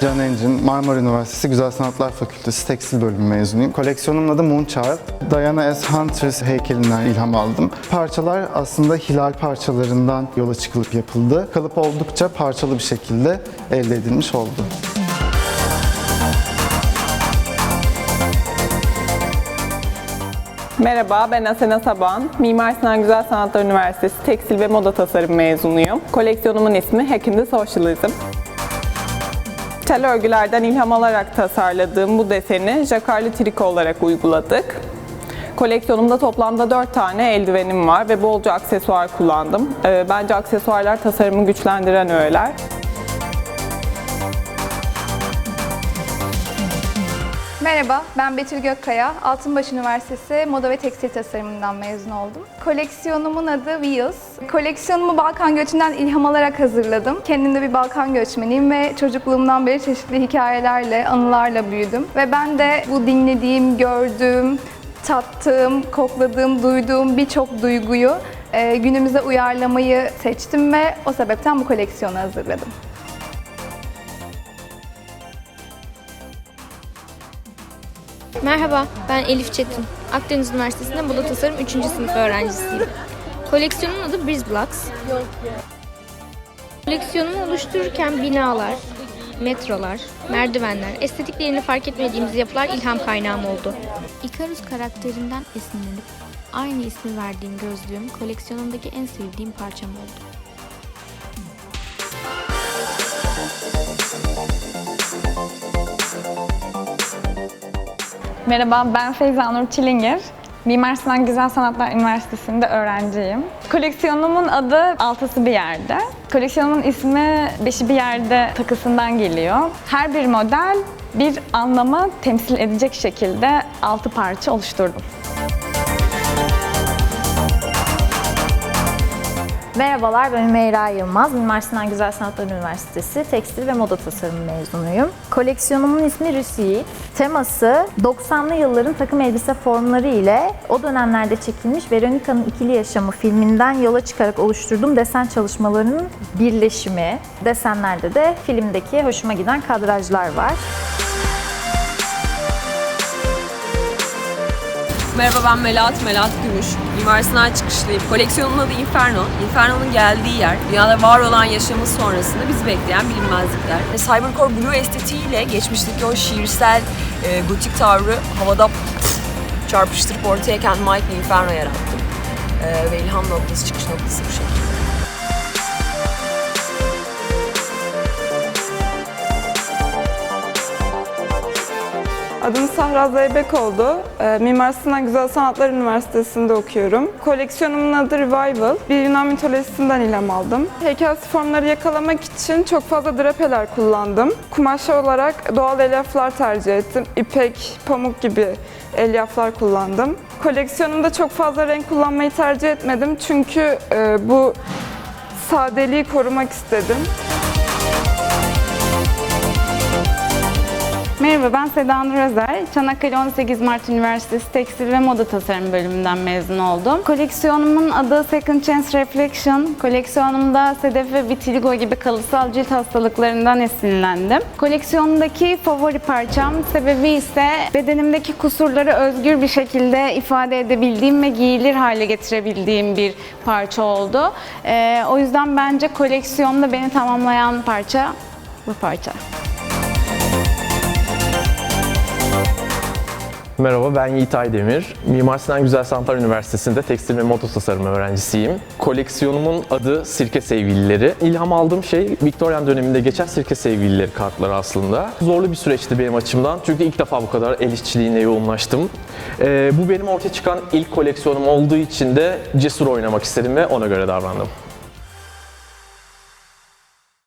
Can Encin, Marmara Üniversitesi Güzel Sanatlar Fakültesi Tekstil Bölümü mezunuyum. Koleksiyonumun adı Moonchild. Diana S. Huntress heykelinden ilham aldım. Parçalar aslında hilal parçalarından yola çıkılıp yapıldı. Kalıp oldukça parçalı bir şekilde elde edilmiş oldu. Merhaba, ben Asena Saban. Mimar Sinan Güzel Sanatlar Üniversitesi Tekstil ve Moda Tasarım mezunuyum. Koleksiyonumun ismi Hack in the Socialism. Tel örgülerden ilham alarak tasarladığım bu deseni jakarlı triko olarak uyguladık. Koleksiyonumda toplamda 4 tane eldivenim var ve bolca aksesuar kullandım. Ee, Bence aksesuarlar tasarımı güçlendiren öğeler. Merhaba, ben Betül Gökkaya. Altınbaş Üniversitesi Moda ve Tekstil Tasarımından mezun oldum. Koleksiyonumun adı Wheels. Koleksiyonumu Balkan göçünden ilham alarak hazırladım. Kendim de bir Balkan göçmeniyim ve çocukluğumdan beri çeşitli hikayelerle, anılarla büyüdüm. Ve ben de bu dinlediğim, gördüğüm, tattığım, kokladığım, duyduğum birçok duyguyu e, günümüze uyarlamayı seçtim ve o sebepten bu koleksiyonu hazırladım. Merhaba, ben Elif Çetin. Akdeniz Üniversitesi'nde Moda Tasarım 3. sınıf öğrencisiyim. Koleksiyonumun adı Breeze Blocks. Koleksiyonumu oluştururken binalar, metrolar, merdivenler, estetiklerini fark etmediğimiz yapılar ilham kaynağım oldu. Icarus karakterinden esinlenip aynı ismi verdiğim gözlüğüm koleksiyonumdaki en sevdiğim parçam oldu. Merhaba, ben Feyza Nur Çilingir. Mimar Sinan Güzel Sanatlar Üniversitesi'nde öğrenciyim. Koleksiyonumun adı Altısı Bir Yerde. Koleksiyonumun ismi Beşi Bir Yerde takısından geliyor. Her bir model bir anlamı temsil edecek şekilde altı parça oluşturdum. Merhabalar, ben Ümeyra Yılmaz. Mimar Sinan Güzel Sanatlar Üniversitesi Tekstil ve Moda Tasarımı mezunuyum. Koleksiyonumun ismi Rüsiyit. Teması 90'lı yılların takım elbise formları ile o dönemlerde çekilmiş Veronica'nın İkili Yaşamı filminden yola çıkarak oluşturduğum desen çalışmalarının birleşimi. Desenlerde de filmdeki hoşuma giden kadrajlar var. Merhaba ben Melahat, Melahat Gümüş. Mimar Sinan çıkışlıyım. Koleksiyonumun adı Inferno. Inferno'nun geldiği yer, dünyada var olan yaşamın sonrasında bizi bekleyen bilinmezlikler. Cybercore Blue estetiğiyle geçmişteki o şiirsel e, gotik tavrı havada çarpıştırıp ortaya kendime ait bir Inferno yarattım. E, ve ilham noktası, çıkış noktası bu şekilde. Adım Sahra Zeybek oldu. Ee, Mimar Sinan Güzel Sanatlar Üniversitesi'nde okuyorum. Koleksiyonumun adı Revival. Bir Yunan mitolojisinden ilham aldım. Heykelsi formları yakalamak için çok fazla drapeler kullandım. Kumaş olarak doğal elyaflar tercih ettim. İpek, pamuk gibi elyaflar kullandım. Koleksiyonumda çok fazla renk kullanmayı tercih etmedim çünkü e, bu sadeliği korumak istedim. Merhaba ben Seda Nur Özer. Çanakkale 18 Mart Üniversitesi Tekstil ve Moda Tasarım bölümünden mezun oldum. Koleksiyonumun adı Second Chance Reflection. Koleksiyonumda sedef ve vitiligo gibi kalıtsal cilt hastalıklarından esinlendim. Koleksiyonumdaki favori parçam sebebi ise bedenimdeki kusurları özgür bir şekilde ifade edebildiğim ve giyilir hale getirebildiğim bir parça oldu. Ee, o yüzden bence koleksiyonda beni tamamlayan parça bu parça. Merhaba ben Yiğit Aydemir. Mimar Sinan Güzel Sanatlar Üniversitesi'nde tekstil ve moda tasarımı öğrencisiyim. Koleksiyonumun adı Sirke Sevgilileri. İlham aldığım şey Victorian döneminde geçen Sirke Sevgilileri kartları aslında. Zorlu bir süreçti benim açımdan çünkü ilk defa bu kadar el işçiliğine yoğunlaştım. Ee, bu benim ortaya çıkan ilk koleksiyonum olduğu için de cesur oynamak istedim ve ona göre davrandım.